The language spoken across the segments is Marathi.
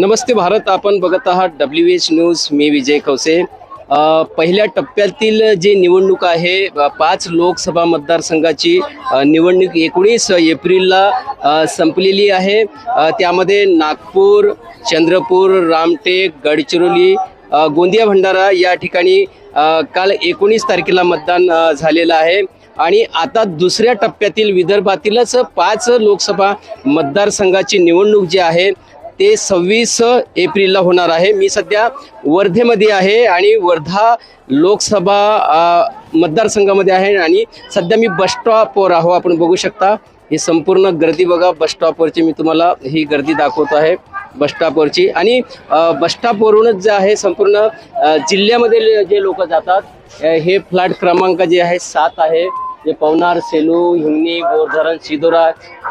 नमस्ते भारत आपण बघत आहात डब्ल्यू एच न्यूज मी विजय कवसे पहिल्या टप्प्यातील जे निवडणूक आहे पाच लोकसभा मतदारसंघाची निवडणूक एकोणीस एप्रिलला संपलेली आहे. त्यामध्ये नागपूर चंद्रपूर रामटेक गडचिरोली गोंदिया भंडारा या ठिकाणी काल एकोणीस तारखेला मतदान झालेलं आहे. आणि आता दुसऱ्या टप्प्यातील विदर्भातीलच पाच लोकसभा मतदारसंघाची निवडणूक जी आहे ते सव्वीस एप्रिलला होणार आहे. मी सध्या वर्धेमध्ये आहे आणि वर्धा लोकसभा मतदारसंघामध्ये आहे आणि सध्या मी बसस्टॉपवर आहो. आपण बघू शकता ही संपूर्ण गर्दी बघा. बसस्टॉपवरची मी तुम्हाला ही गर्दी दाखवतो आहे बसस्टॉपवरची आणि बसस्टॉपवरूनच जे आहे संपूर्ण जिल्ह्यामध्ये जे लोक जातात हे फ्लॅट क्रमांक जे आहे सात आहे. जे पवनार सेलू हिंगणी बोरधरण सिदोरा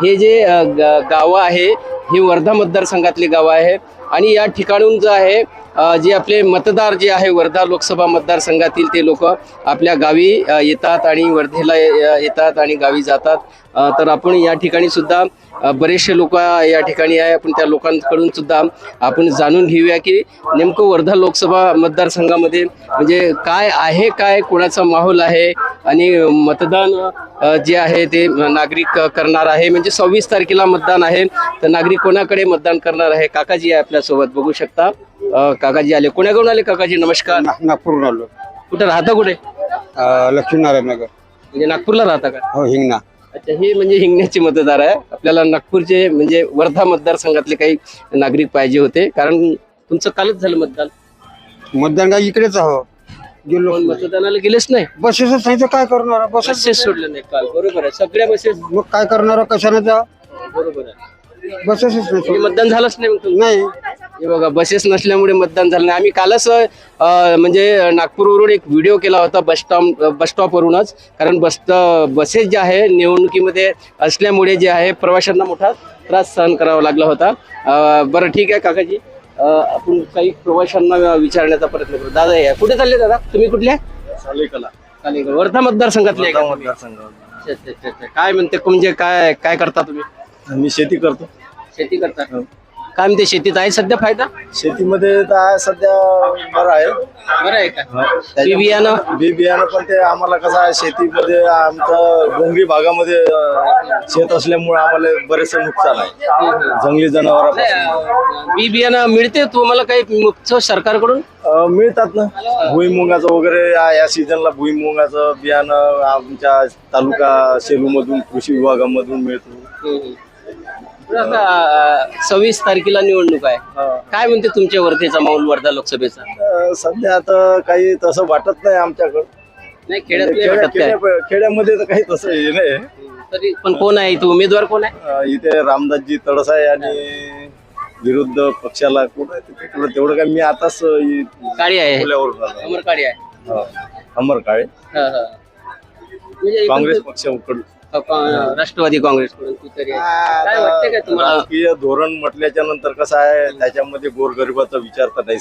हे जे ग- गावं आहे ही वर्धा मतदारसंघातली गावं आहे. आणि या ठिकाणून जे आहे जे आपले मतदार जे आहे वर्धा लोकसभा मतदारसंघातील ते लोक आपल्या गावी येतात आणि वर्धेला येतात आणि गावी जातात. तर आपण या ठिकाणी सुद्धा बरेचसे लोक या ठिकाणी आहे. आपण त्या लोकांकडून सुद्धा आपण जाणून घेऊया की नेमकं वर्धा लोकसभा मतदारसंघामध्ये म्हणजे काय आहे काय कोणाचा माहोल आहे आणि मतदान जे आहे ते नागरिक करणार आहे. म्हणजे सव्वीस तारखेला मतदान आहे. तर नागरिक कोणाकडे मतदान करणार आहे? काकाजी आहे आपल्यासोबत. बघू शकता. काकाजी आले. कोणाकडून आले काकाजी? नमस्कार. नागपूरहून आलो. कुठे? राहता कुठे? लक्ष्मीनारायण नगर. म्हणजे नागपूरला राहता का? हो हिंगणा. अच्छा हे म्हणजे हिंगण्याचे मतदार आहे. आपल्याला नागपूरचे म्हणजे वर्धा मतदारसंघातले काही नागरिक पाहिजे होते. कारण तुमचं कालच झालं मतदान. मतदान काय इकडेच आहो. गेलो. पण मतदानाला गेलेच नाही? बसेसच नाही तर काय करणार? बसेस बसेस सोडले नाही काल. बरोबर आहे. सगळ्या बसेस मग काय करणार? कशाने जा? बरोबर आहे. बसेसच नाही म्हणजे. मतदान झालंच नाही मग तुमचं. नाही. हे बघा बसेस नसल्यामुळे मतदान झालं नाही. आम्ही कालच अं, म्हणजे नागपूरवरून एक व्हिडिओ केला होता बस स्टॉप बस स्टॉपवरूनच. कारण बस बसेस जे आहे निवडणुकीमध्ये असल्यामुळे जे आहे प्रवाशांना मोठा त्रास सहन करावा लागला होता. अं, बरं ठीक आहे काकाजी. अं, आपण काही प्रवाशांना विचारण्याचा प्रयत्न करू. दादा या. कुठे चालले दादा? तुम्ही कुठले चालेल वर्धा मतदारसंघातले आहे का तुम्ही? अच्छा, अच्छा, अच्छा, अच्छा. काय म्हणते म्हणजे काय काय करता तुम्ही? मी शेती करतो. शेती करता काय म्हणते शेतीत आहे सध्या फायदा? शेतीमध्ये तर आहे सध्या बरं आहे. बरं आहे का? बी बियाणं? बी बियाणं पण ते आम्हाला कसं आहे शेतीमध्ये आमचं डोंगरी भागामध्ये अं, शेत असल्यामुळे आम्हाला बरेचसे नुकसान आहे. जंगली जनावरांपासून. बी बियाणं मिळते तुम्हाला काही मुक्त सरकारकडून? अं, मिळतात ना. भुईमुगाचं वगैरे या- या सीझनला भुईमुगाचं बियाणं आमच्या तालुका सेलूमधून कृषी विभागामधून मिळतो. सव्वीस तारखेला निवडणूक आहे. काय म्हणते तुमच्या वर्धेचा माऊल वर्धा लोकसभेचा? अं, सध्या आता काही तसं वाटत नाही आमच्याकडं. नाही खेड्यात खेड्या- वाटत काय खेड्या- खेड्यामध्ये तर काही तसं हे नाही. तरी पण कोण आहे इथं? उमेदवार कोण आहे? अं, इथे रामदासजी तडसाय आणि विरुद्ध पक्षाला कोण आहे? ते तेवढं तेवढं काय मी आताच इ- काळी आहे. आलो. अमर काळी आहे. हा. अमर काळे हा, हा. म्हणजे काँग्रेस एकंदरीत- अ, का- राष्ट्रवादी काँग्रेसकडून तुतारी आहे. काय वाटतं का तुम्हाला? राजकीय धोरण म्हटल्याच्या नंतर कसं आहे त्याच्यामध्ये गोरगरिबाचा विचार तर नाही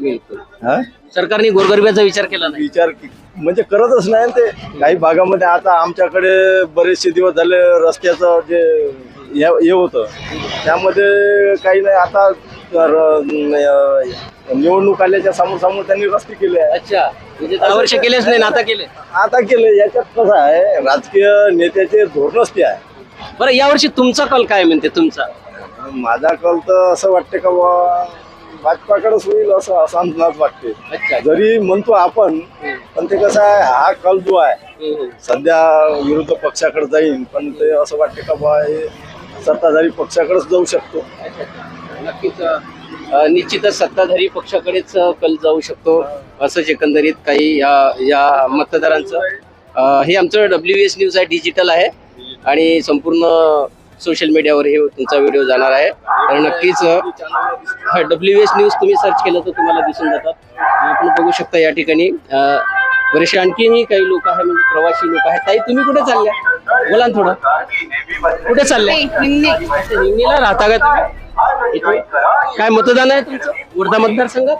बिलकुल. हा? सरकारने गोरगरिबाचा विचार केला नाही. विचार की- म्हणजे करतच नाही ना ते. काही भागामध्ये आता आमच्याकडे बरेचसे दिवस झाले रस्त्याचं जे हे हे होतं. त्यामध्ये काही नाही. आता निवडणूक आल्याच्या समोर समोर त्यांनी रस्ते केले आहे अच्छा. म्हणजे दहा वर्ष केलेच नाही ना आता केले. आता केले. याच्यात कसं आहे राजकीय नेत्याचे धोरणच ते आहे बरं यावर्षी तुमचा कल काय म्हणते तुमचा? माझा कल तर असं वाटते का बा भाजपाकडेच होईल असं असं अंदाज वाटते. जरी म्हणतो आपण पण ते कसं आहे हा कल जो आहे. सध्या विरोध पक्षाकडे जाईन पण ते असं वाटते का बा हे सत्ताधारी पक्षाकडेच जाऊ शकतो. नक्कीच निश्चितच सत्ताधारी पक्षाकडेच कल जाऊ शकतो असंच एकंदरीत काही या या मतदारांचं. हे आमचं डब्ल्यू एस न्यूज आहे डिजिटल आहे. आणि संपूर्ण सोशल मीडियावर हे तुमचा व्हिडिओ जाणार आहे. तर नक्कीच डब्ल्यू एस न्यूज तुम्ही सर्च केलं तर तुम्हाला दिसून जातात आपण बघू शकता या ठिकाणी बरेचसे आणखीनही काही लोक आहे म्हणजे प्रवासी लोक आहेत. ताई तुम्ही कुठे चालल्या? बोला ना थोडं. कुठे चालल्या? हिंगणीला राहता का? काय मतदान आहे तुमचं? वर्धा मतदारसंघात?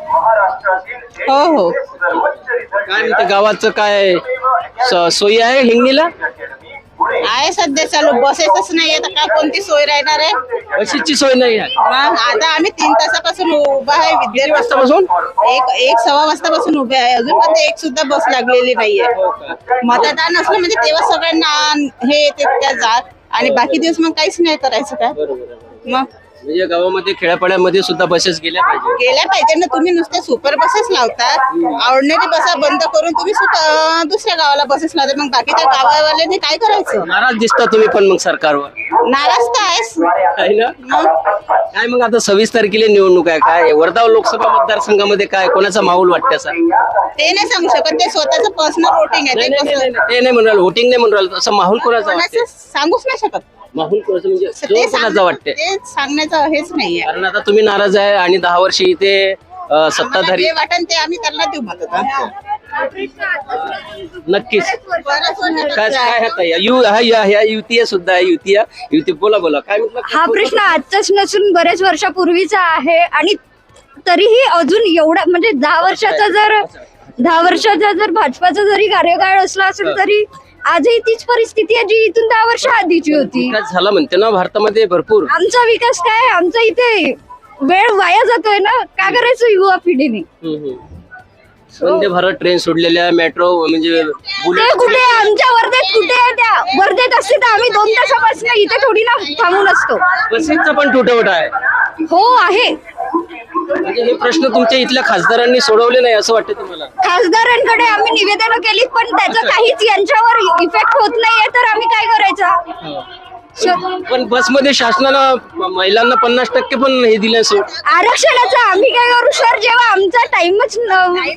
हो हो. काय म्हणते गावाचं काय स- सोयी आहे हिंगणीला? आहे सध्या चालू. बसेसच नाही आता काय कोणती सोय राहणार आहे? बसेसची सोय नाही आहे. मग आता आम्ही तीन तासापासून उभा आहे किती विद्यार्थी वाजतापासून? एक एक सव्वा वाजतापासून उभे आहे. अजून पण एक सुद्धा बस लागलेली नाहीये. मतदान असलं म्हणजे तेव्हा सगळ्यांना हे ते त्या जात. आणि बाकी दिवस मग काहीच नाही करायचं काय? मग? म्हणजे गावामध्ये खेड्यापाड्यामध्ये सुद्धा बसेस गेल्या पाहिजे. गेल्या पाहिजे ना तुम्ही नुसते सुपर बसेस लावतात आवडणारी बसा बंद करून तुम्ही सुप- दुसऱ्या गावाला बसेस लावतात मग बाकीच्या गावावाल्याने काय करायचं? नाराज दिसता तुम्ही पण मग सरकारवर. नाराज तर आहेस. आहे ना? मग? काय मग आता सव्वीस तारखेला निवडणूक आहे काय? वर्धा लोकसभा मतदारसंघामध्ये काय? कोणाचा माहोल वाटते असा? ते नाही सांगू शकत ते स्वतःच पर्सनल वोटिंग आहे नाही ते नाही, नाही, कसं? नाही, ते राहिलं. असं माहोल कोणाचा वाटते कोणाचं सांगूच नाही शकत. माहोल कोणाचं म्हणजे ते जोर कोणाचा सांग- वाटते ते सांगण्याचं हेच नाहीये. कारण आता तुम्ही नाराज आहे आणि दहा वर्ष इथे अं, आम्हाला सत्ताधारी जे वाटन ते आम्ही त्यांना देऊ मतदान नक्कीच. काय काय हात आहे? यु हा या ह्या युती आहे सुद्धा आहे युती आहे युती बोला बोला. काय म्हटलं? हा प्रश्न आजचाच नसून बरेच वर्षापूर्वीचा आहे आणि तरीही अजून एवढा म्हणजे दहा वर्षाचा जर दहा वर्षाचा जर भाजपाचा जरी कार्यकाळ असला असेल तरी आजही तीच परिस्थिती आहे जी इथून दहा वर्ष आधीची होती. विकास झाला म्हणते ना भारतामध्ये भरपूर. आमचा विकास काय आमचा इथे वेळ वाया जातोय ना? काय करायचं युवा पिढीने? हम्म, हम्म. वंदे भारत ट्रेन सोडलेल्या मेट्रो म्हणजे ते बुलेट कुठे? आमच्या वर्धेत कुठे आहे त्या? वर्धेत असते तर आम्ही दोन तासापासून इथे थोडी ना थांबून असतो. बसेसचा पण तुटवडा आहे. हो आहे. म्हणजे हे प्रश्न तुमच्या इथल्या खासदारांनी सोडवले नाही असं वाटतं तुम्हाला? खासदारांकडे आम्ही निवेदन केली पण त्याचा काहीच यांच्यावर इफेक्ट होत नाहीये तर आम्ही काय करायचं? पण बसमध्ये शासनानं महिलांना पन्नास टक्के पण हे दिलं सोड आरक्षणाचं आम्ही काय करू सर जेव्हा आमचा टाइमच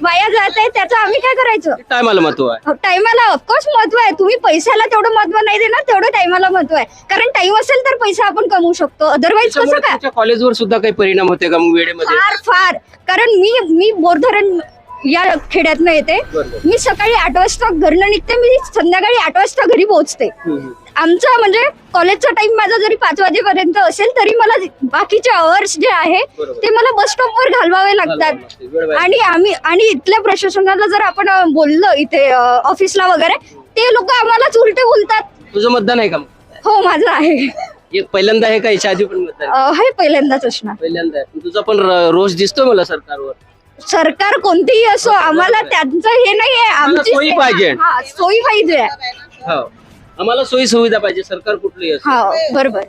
वाया जात आहे त्याचं आम्ही काय करायचं? टायमाला महत्त्व आहे. टाइमाला ऑफकोर्स महत्त्व आहे. तुम्ही पैशाला तेवढं महत्त्व नाही देणार तेवढं टाइमाला महत्त्व आहे. कारण टाइम असेल तर पैसा आपण कमवू शकतो. अदरवाईज कसं काय? कॉलेजवर सुद्धा काही परिणाम होते का वेळेमध्ये? फार फार. कारण मी मी बोरधरण या खेड्यातनं येते. मी सकाळी आठ वाजता घरनं निघते मी संध्याकाळी आठ वाजता घरी पोहोचते आमचा म्हणजे कॉलेजचा टाइम माझा जरी पाच वाजेपर्यंत असेल तरी मला बाकीचे अवर्स जे आहे. ते मला बस स्टॉपवर घालवावे लागते. वेळ लागतात. आणि आम्ही आणि इथल्या प्रशासनाला जर आपण बोललो इथे ऑफिसला वगैरे ते लोक आम्हालाच उलटे बोलतात तुझं मतदान आहे का? हो माझं आहे पहिल्यांदा आहे का याच्या आधी पण मतदान हे पहिल्यांदाच असणार पहिल्यांदा तुझा पण रोष दिसतोय मला सरकारवर सरकार कोणतेही असो आम्हाला त्यांचं हे नाहीये आमची सोयी सेवा- पाहिजे. हा सोयी पाहिजे. हो. आम्हाला सोयी सुविधा पाहिजे सरकार कुठलंही असो. हा बरोबर.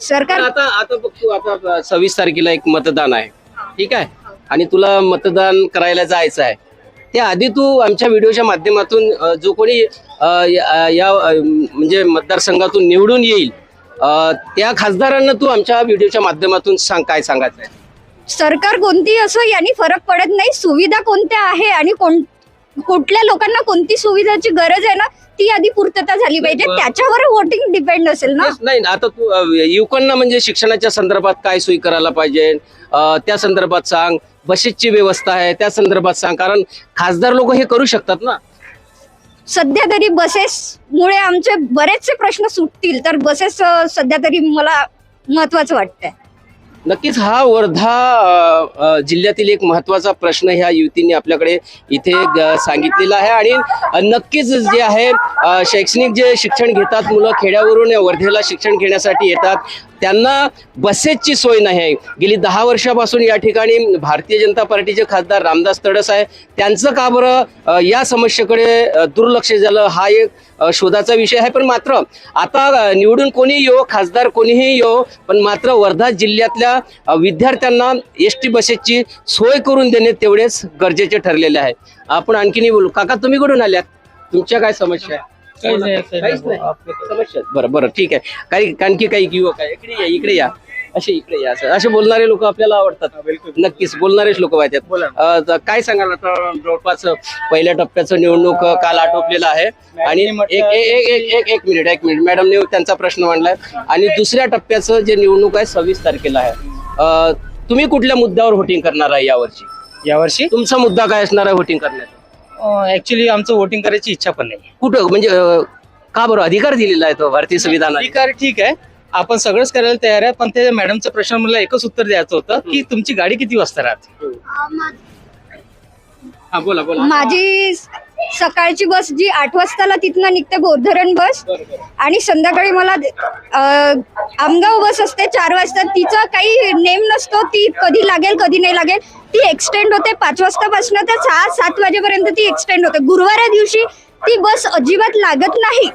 सरकार आता आता बघ तू आता सव्वीस तारखेला एक मतदान आहे. ठीक आहे? आणि तुला मतदान करायला जायचं आहे. त्याआधी तू आमच्या व्हिडिओच्या माध्यमातून अ, जो कोणी अ, या या, अ, म्हणजे मतदारसंघातून निवडून येईल अ, त्या खासदारांना तू आमच्या व्हिडिओच्या माध्यमातून सांग काय सांगायचं आहे सरकार कोणतीही असो यांनी फरक पडत नाही. सुविधा कोणत्या आहे आणि कोण कुठल्या लोकांना कोणती सुविधाची गरज आहे ना ती आधी पूर्तता झाली पाहिजे. त्याच्यावर वोटिंग डिपेंड असेल ना? नाही आता तू युवकांना म्हणजे शिक्षणाच्या संदर्भात काय सोयी करायला पाहिजे? त्या संदर्भात सांग. बसेसची व्यवस्था आहे त्या संदर्भात सांग. कारण खासदार लोक हे करू शकतात ना. सध्या तरी बसेस मुळे आमचे बरेचसे प्रश्न सुटतील. तर बसेस सध्या तरी मला महत्वाचं वाटतंय. नक्कीच हा वर्धा जिल्ह्यातील एक महत्त्वाचा प्रश्न ह्या युवतींनी आपल्याकडे इथे सांगितलेला आहे. आणि नक्कीच जे आहे शैक्षणिक जे शिक्षण घेतात मुलं खेड्यावरून वर्धेला शिक्षण घेण्यासाठी येतात. त्यांना बसेसची सोय नाही आहे. गेली दहा वर्षापासून या ठिकाणी भारतीय जनता पार्टीचे खासदार रामदास तडस आहे. त्यांचं का बरं या समस्येकडे दुर्लक्ष झालं हा एक शोधाचा विषय आहे. पण मात्र आता निवडून कोणी येऊ खासदार कोणीही येऊ पण मात्र वर्धा जिल्ह्यातल्या विद्यार्थ्यांना एस टी बसेसची सोय करून देणे तेवढेच गरजेचे ठरलेले आहे. आपण आणखीनही बोलू. काका तुम्ही कुठून आल्यात? तुमच्या काय समस्या आहे? काहीच नाही, काही काहीच नाही. नाही समस्या आहेत. बरं बरं ठीक आहे. काही आणखी काही युवक आहे. इकडे या इकडे या. असे इकडे या. असं- असे बोलणारे लोक आपल्याला आवडतात. नक्कीच बोलणारेच लोक पाहिजेत. अं, तर काय सांगाल आता? जवळपास पहिल्या टप्प्याचं निवडणूक अं, काल आटोपलेलं आहे. आणि एक एक एक एक एक एक मिनिट एक मिनिट. मॅडमने त्यांचा प्रश्न मांडलाय. आणि दुसऱ्या टप्प्याचं जे निवडणूक आहे सव्वीस तारखेला आहे. अं, तुम्ही कुठल्या मुद्द्यावर व्होटिंग करणार आहे यावर्षी? यावर्षी? तुमचा मुद्दा काय असणार आहे व्होटिंग करण्याचा? ऍक्च्युली आमचं वोटिंग करायची इच्छा पण नाही कुठं? म्हणजे अं, का बरं? अधिकार दिलेला आहे तो भारतीय संविधानाने? अधिकार ठीक आहे. आपण सगळंच करायला तयार आहे पण ते मॅडमचा प्रश्न मला एकच उत्तर द्यायचं होतं की तुमची गाडी किती वाजता राहते? हा बोला बोला. माझी सकाळची बस जी आठ वाजताला तिथनं निघते बोधरण बस. आणि संध्याकाळी मला अं, आमगाव बस असते चार वाजता. तिचा काही नेम नसतो ती कधी लागेल कधी नाही लागेल. ती एक्सटेंड होते पाच वाजतापासून ते सहा सात वाजेपर्यंत ती एक्सटेंड होते. गुरुवारा दिवशी ती बस अजिबात लागत नाही.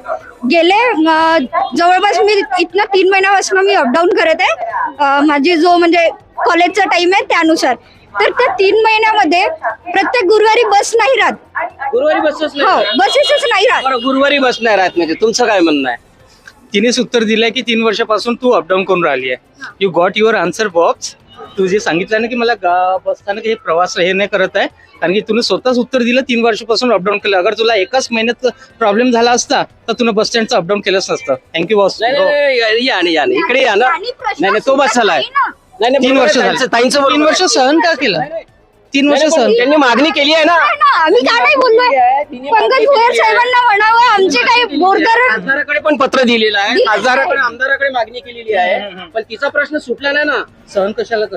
गेले अं, जवळपास मी इथनं तीन महिन्यापासून मी अपडाऊन करत आहे. अं, माझी जो म्हणजे कॉलेजचा टाइम आहे त्यानुसार. तर त्या तीन महिन्यामध्ये प्रत्येक गुरुवारी बस नाही राहत. गुरुवारी बसच हो नाही बसेसच नाही राहत. बरं, गुरुवारी बस नाही राहत म्हणजे तुमचं काय म्हणणं आहे? तिनेच उत्तर दिलंय की तीन वर्षापासून तू अपडाऊन करून राहिली आहे. You got your answer box तू जे सांगितलं ना की मला गा- बस स्थानक हे प्रवास हे नाही करत आहे कारण की तुला स्वतःच उत्तर दिलं तीन वर्षापासून अपडाऊन केलं. अगर तुला एकाच महिन्यात प्रॉब्लेम झाला असता तर तुला बस स्टँडचं अपडाऊन केलंच नसतं. थँक्यू बॉस नाही नाही, नाही या- ना या ना इकडे या ना. आणि प्रश्न नाही नाही तो बस झालाय नाही ना. तीन वर्ष झाली. ताईंचं- तीन वर्ष. सहन का केलं? तीन वर्ष सहन. त्यांनी मागणी केली आहे ना? नाही ना आम्ही का नाही बोललोय. पंकज भुयार साहेबांना म्हणावं आमचे काही बोरधरण खासदाराकडे पण पत्र दिलेलं आहे. दिलेलं आहे. खासदाराकडे आमदाराकडे मागणी केलेली आहे. पण तिचा प्रश्न सुटला नाही ना. सहन कशाला कर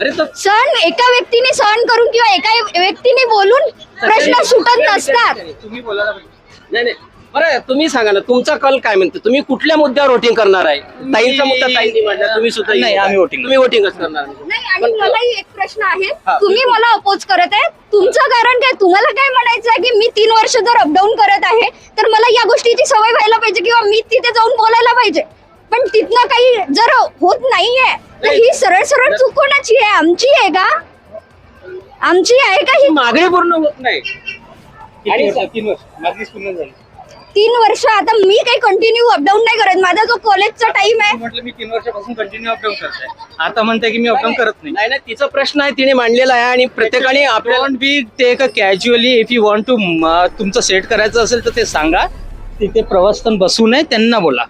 अरे तो सण एका व्यक्तीने सहन करून किंवा एका व्यक्तीने बोलून प्रश्न सुटत नसतात. तुम्ही बोलायला पाहिजे. नाही नाही. बरं तुम्ही सांगा ना तुमचा कल काय म्हणतो? तुम्ही कुठल्या मुद्द्यावर वोटिंग करणार आहे? ताईंचा मुद्दा ताईंनी मांडला तुम्ही सुद्धा नाही, आम्ही voting तुम्ही वोटिंगच करणार? नाही आणि मलाही एक प्रश्न आहे. हा. तुम्ही मला अपोज करत आहे. तुमचं कारण काय? तुम्हाला काय म्हणायचं आहे की मी तीन वर्ष जर अपडाऊन करत आहे तर मला या गोष्टीची सवय व्हायला पाहिजे किंवा मी तिथे जाऊन बोलायला पाहिजे. पण तिथनं काही जर होत नाहीये तर ही सरळ सरळ चूक कोणाची आहे? आमची आहे का? आमची आहे का ही? मागणी पूर्ण होत नाही. किती वर्ष? तीन वर्ष. मागणीच पूर्ण झाली. तीन वर्ष आता मी काही कंटिन्यू अपडाऊन नाही करत. माझा जो कॉलेजचा टाइम आहे. म्हटलं मी तीन वर्षापासून कंटिन्यू अपडाऊन करतोय. आता म्हणते की मी अपडाऊन करत नाही. नाही नाही तिचा प्रश्न आहे तिने मांडलेला आहे आणि प्रत्येकाने आपल्याला be take a casually if you want to तुमचं सेट करायचं असेल तर ते सांगा. तिथे प्रवासस्थान बसू नये त्यांना बोला.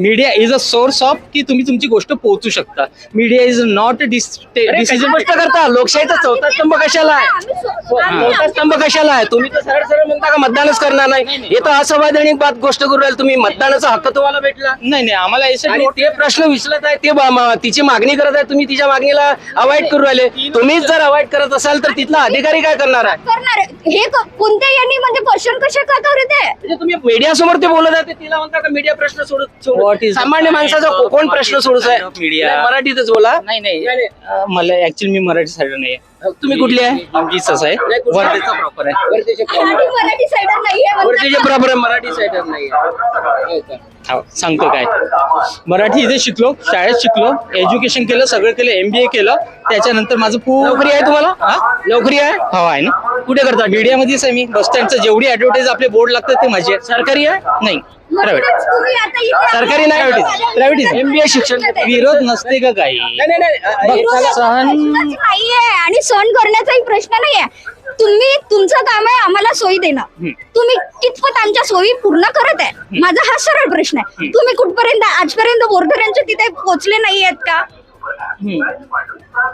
Media is a source of की तुम्ही तुमची गोष्ट पोहोचू शकता. मीडिया इज नॉट डिसिजन गोष्ट करता? लोकशाहीचा चौथा स्तंभ कशाला आहे? आम्ही- चौथा स्तंभ कशाला आहे? तुम्ही तर सरळ सरळ म्हणता का मतदानच करणार नाही? हे तर असंवैधानिक बात गोष्ट करू राहील. तुम्ही मतदानाचा हक्क तुम्हाला भेटला. नाही नाही आम्हाला आणि ते प्रश्न विचलत आहे ते बा- मा- तिची मागणी करत आहे तुम्ही तिच्या मागणीला अवॉइड करू राहिले. तुम्हीच जर अवॉइड करत असाल तर तिथला अधिकारी काय करणार आहे? करणार. हे क- कोणत्या यांनी म्हणजे क्वेश्चन कशा का म्हणजे तुम्ही मीडिया समोर ते बोलत आहे ते तिला म्हणता का मीडिया प्रश्न सोडत What सोडत is the सामान्य kind माणसाचा of- कोण what प्रश्न is the सोडूच आहे kind of media? नाही, मराठीतच बोला. नाही नाही. अं, मला ऍक्च्युली मी मराठी साईड नाही आहे तुम्ही कुठली आहे? आमचीच आहे? वर्धेचा प्रॉपर आहे. वर्धेचे मराठी मराठी साईड नाहीये. वर्धेचे आहे मराठी साईडर नाही हो का? हो, सांगतो काय? मराठी इथे शिकलो शाळेत शिकलो एज्युकेशन केलं सगळं केलं एमबीए केलं. त्याच्यानंतर माझं पूर्ण नोकरी आहे तुम्हाला? हा? नोकरी आहे? हो आहे ना. कुठे करता? मीडियामध्येच आहे मी. बस स्टँडचं जेवढी ऍडव्हर्टाईज आपले बोर्ड लागतात ते माझे आहेत. सरकारी आहे? नाही. सरकारी नाही प्रायव्हेट एमबीए शिक्षण विरोध नसते का काही. सहन नाहीये आणि सहन करण्याचाही प्रश्न नाहीये. तुम्ही तुमचं काम आहे आम्हाला सोयी देणं. तुम्ही कितपत आमच्या सोयी पूर्ण करत आहे? माझा हा सरळ प्रश्न आहे. तुम्ही कुठपर्यंत आजपर्यंत बोरधऱ्यांच्या तिथे पोहोचले नाही आहेत का?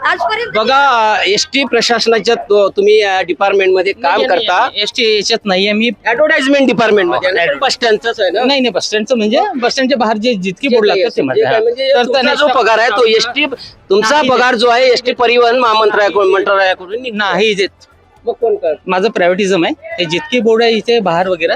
आजपर्यंत बघा एस टी प्रशासनाच्या तो- तुम्ही डिपार्टमेंटमध्ये काम करता एस टी याच्यात नाहीये मी ऍडव्हर्टाइजमेंट डिपार्टमेंटमध्ये बस स्टँडच आहे ना नाही नाही बस स्टँडचं म्हणजे बस स्टँडच्या बाहेर जे जितके बोर्ड लागतात ते माझे जे काय म्हणजे तर तुमचा त्यांना जो पगार आहे तो एसटी तुमचा नाही. पगार जो आहे एसटी परिवहन महामंत्रालयाकडून मंत्रालयाकडून निघतो. नाही देत मग कोण कर माझं प्रायव्हेटिझम आहे. हे जितके बोर्ड आहे इथे बाहेर वगैरे.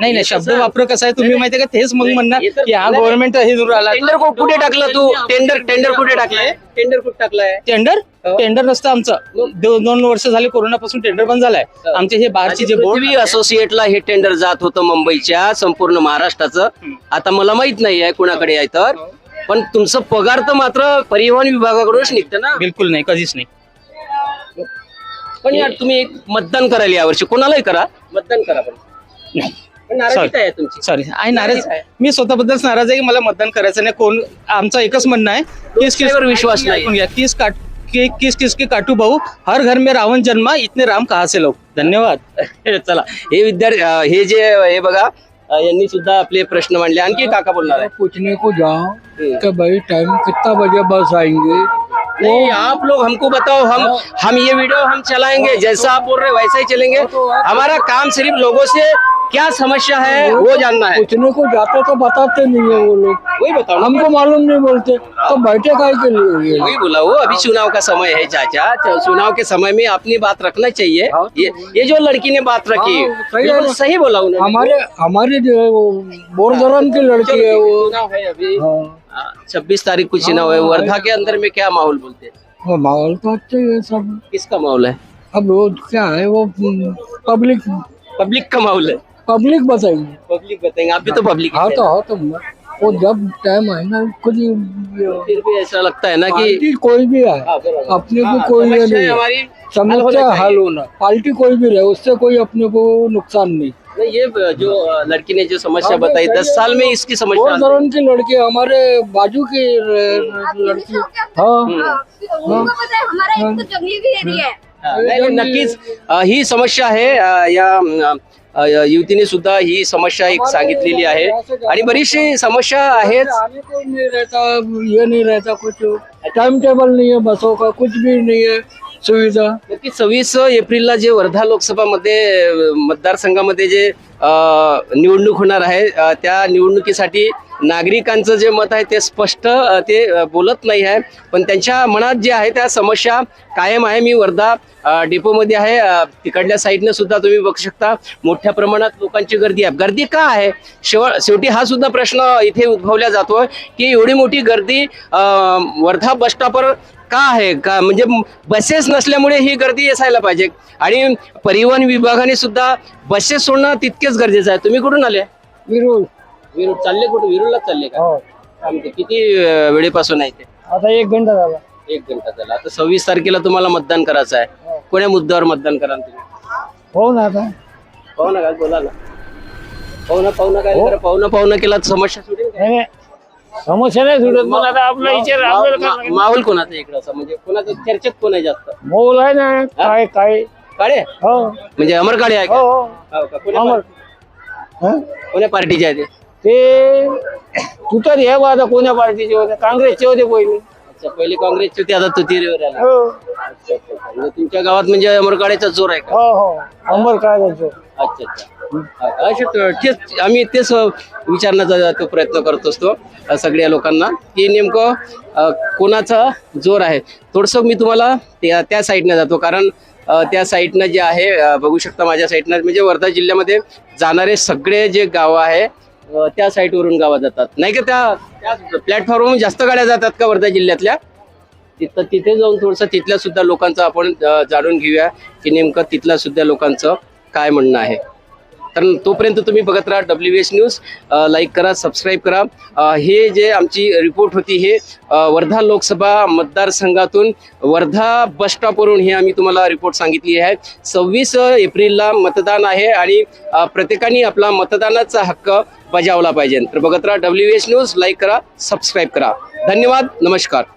नाही नाही शब्द वापर कसा आहे तुम्ही माहिती आहे का? तेच मग म्हणणार हे तर- की हा गव्हर्नमेंट हे दूर आला. टेंडर कुठे टाकलं तू? टेंडर टेंडर कुठे टाकलंय? टेंडर कुठे टाकलंय? टेंडर हो. टेंडर नसतं आमचं. दोन दोन वर्ष झाले कोरोनापासून टेंडर बंद झालाय. आमचे हे बाहेरचे जे बोर्ड असोसिएटला हे टेंडर जात होतं मुंबईच्या संपूर्ण महाराष्ट्राचं. आता मला माहीत नाही आहे कुणाकडे आहे तर. पण तुमचं पगार तर मात्र परिवहन विभागाकडूनच निघतं ना? बिलकुल नाही कधीच नाही. पण यार तुम्ही एक मतदान करायला यावर्षी. कोणालाही करा. मतदान करा पण. नाही. पण नाराजी Sorry. काय आहे तुमची? सॉरी आहे नाराज नाराज आहे. मी स्वतःबद्दलच नाराज आहे की मला मतदान करायचं नाही. कोण आमचं एकच म्हणणं आहे. किस किस लोकशाहीवर विश्वास नाही. ऐकून घ्या. किस काट कि- किस किस के काटू भाऊ. हर घर में रावण जन्मा इतने राम कहा से लोग धन्यवाद. चला. हे विद्यार्थी अं, हे जे हे बघा यांनी सुद्धा आपले प्रश्न मांडले. आणखी काका बोलणार आहे पूछने को जाओ हम्म. कि भाई टाइम कितना बजे बस आएँगे? नहीं आप लोग हमको बताओ हम हम ये वीडियो हम चलाएँगे जैसा आप बोल रहे वैसा ही चलेंगे। हमारा काम सिर्फ़ लोगों से क्या समस्या है वो जानना है। पूछने को जाते तो बताते नहीं है वो लोग। वही बताओ हमको मालूम नहीं बोलते तो बैठे काय के लिए वही बोला वो अभी चुनाव का समय है चाचा। तो चुनाव के समय में अपनी बात रखना चाहिए। हाँ, तो- ये ये जो लड़की ने बात रखी हाँ, सही है सही बोला उन्होंने। हमारे हमारे जो है वो बोरधरन की लड़की है वो। चुनाव है अभी हाँ। छब्बीस तारीख को चुनाव है। वर्धा के अंदर में क्या माहौल बोलते हैं? माहौल तो अच्छा ही है सब। किसका माहौल है? अब वो क्या है वो पब्लिक। पब्लिक का माहौल है। पब्लिक बताएँगे पब्लिक बताएँगे आप भी तो पब्लिक हाँ तो हाँ तो वो जब टाइम है ना कुछ फिर भी ऐसा लगता है ना कि कोई भी है हाँ, अपने को हाँ, कोई नहीं है। समस्या हल होना। पार्टी कोई भी रहे उससे कोई अपने को नुकसान नहीं। नहीं ये जो लड़की ने जो समस्या हाँ, बताई दस साल में इसकी समस्या और की लड़की हमारे बाजू की लड़की। हाँ। उनको है हमारा एक तो जंगली भी एरिया है। हा, नाही नाही, नक्कीच ही समस्या आहे या युवतीने सुद्धा ही समस्या एक सांगितलेली आहे. आणि बरीचशी समस्या आहेत. आने को नहीं रहता ये नहीं रहता कुछ। टाइम टेबल नहीं है बसों का कुछ भी नहीं है। सुविधा नक्की सव्वीस एप्रिलला जे वर्धा लोकसभामध्ये मतदारसंघामध्ये जे निवडणूक होणार आहे त्या निवडणुकीसाठी नागरिकांचं जे मत आहे ते स्पष्ट ते बोलत नाही आहे. पण त्यांच्या मनात जे आहे त्या समस्या कायम आहे. मी वर्धा डेपोमध्ये आहे. तिकडल्या साईडनं सुद्धा तुम्ही बघू शकता. मोठ्या प्रमाणात लोकांची गर्दी आहे. गर्दी का आहे? शेव शेवटी हा सुद्धा प्रश्न इथे उद्भवला जातो की एवढी मोठी गर्दी वर्धा बस स्टॉपवर का आहे? का म्हणजे बसेस नसल्यामुळे ही गर्दी असायला पाहिजे. आणि परिवहन विभागाने सुद्धा बसेस सोडणं तितकेच गरजेचं आहे. तुम्ही कुठून आले? विरोध विरुड चालले कुठे विरुडला चालले का? हो. सांगते किती अं, वेळेपासून आहे ते? आता एक घंटा झाला. एक घंटा झाला. आता सव्वीस तारखेला तुम्हाला मतदान करायचं आहे. कोण्या मुद्द्यावर मतदान कराल तुम्ही? हो ना आता. पाहू ना काय? बोला ना. पाहू ना पाहू ना काय? करा पाहू ना पाहू ना केला तर समस्या सुटेल का? नाही, नाही. समस्या नाही सुटत. मला आता आपला विचार आपल्याला मा- माहोल कोणाचा इकडं? असं म्हणजे कोणाचं चर्चेत कोण आहे जास्त? मोल आहे ना काय काय? काळे? हो. म्हणजे अमर काळे आहे का? हो हो. हो का? कोण्या अमर. पार्टी- हं? कोण्या पार्टीचे आहे ते? ते तुतर हे बा आता कोण्या पार्टीचे होते? काँग्रेसचे होते पहिले. अच्छा पहिले काँग्रेसचे होते आता तुतीरीवर आले. हो. अच्छा, अच्छा, अच्छा. म्हणजे तुमच्या गावात म्हणजे अमरकाळेचा जोर आहे का? हो हो. अंबर काय अच्छा अच्छा. असे अच्छा तेच आम्ही तेच विचारण्याचा तो प्रयत्न करत असतो सगळ्या लोकांना की नेमकं कोणाचा जोर आहे. थोडंसं मी तुम्हाला त्या त्या साईडनं जातो कारण त्या साईडनं जे आहे बघू शकता माझ्या साईडनं म्हणजे वर्धा जिल्ह्यामध्ये जाणारे सगळे जे गावं आहे त्या साईटवरून गावं जातात. नाही का त्या त्या प्लॅटफॉर्मवरून जास्त गाड्या जातात का वर्धा जिल्ह्यातल्या? तिथं तिथे जाऊन थोडंसं तिथल्या सुद्धा लोकांचं आपण जाणून घेऊया की नेमकं तिथल्या सुद्धा लोकांचं काय म्हणणं आहे. तर तोपर्यंत तुम्ही बघत राहा डब्ल्यू एस न्यूज लाईक करा सबस्क्राईब करा. हे जे आमची रिपोर्ट होती हे वर्धा लोकसभा मतदारसंघातून वर्धा बस स्टॉपवरून हे आम्ही तुम्हाला रिपोर्ट सांगितली आहे. सव्वीस एप्रिलला मतदान आहे आणि प्रत्येकाने आपला मतदानाचा हक्क बजावला पाहिजे. तर बघत राहा डब्ल्यू एस न्यूज लाईक करा सबस्क्राईब करा. धन्यवाद नमस्कार.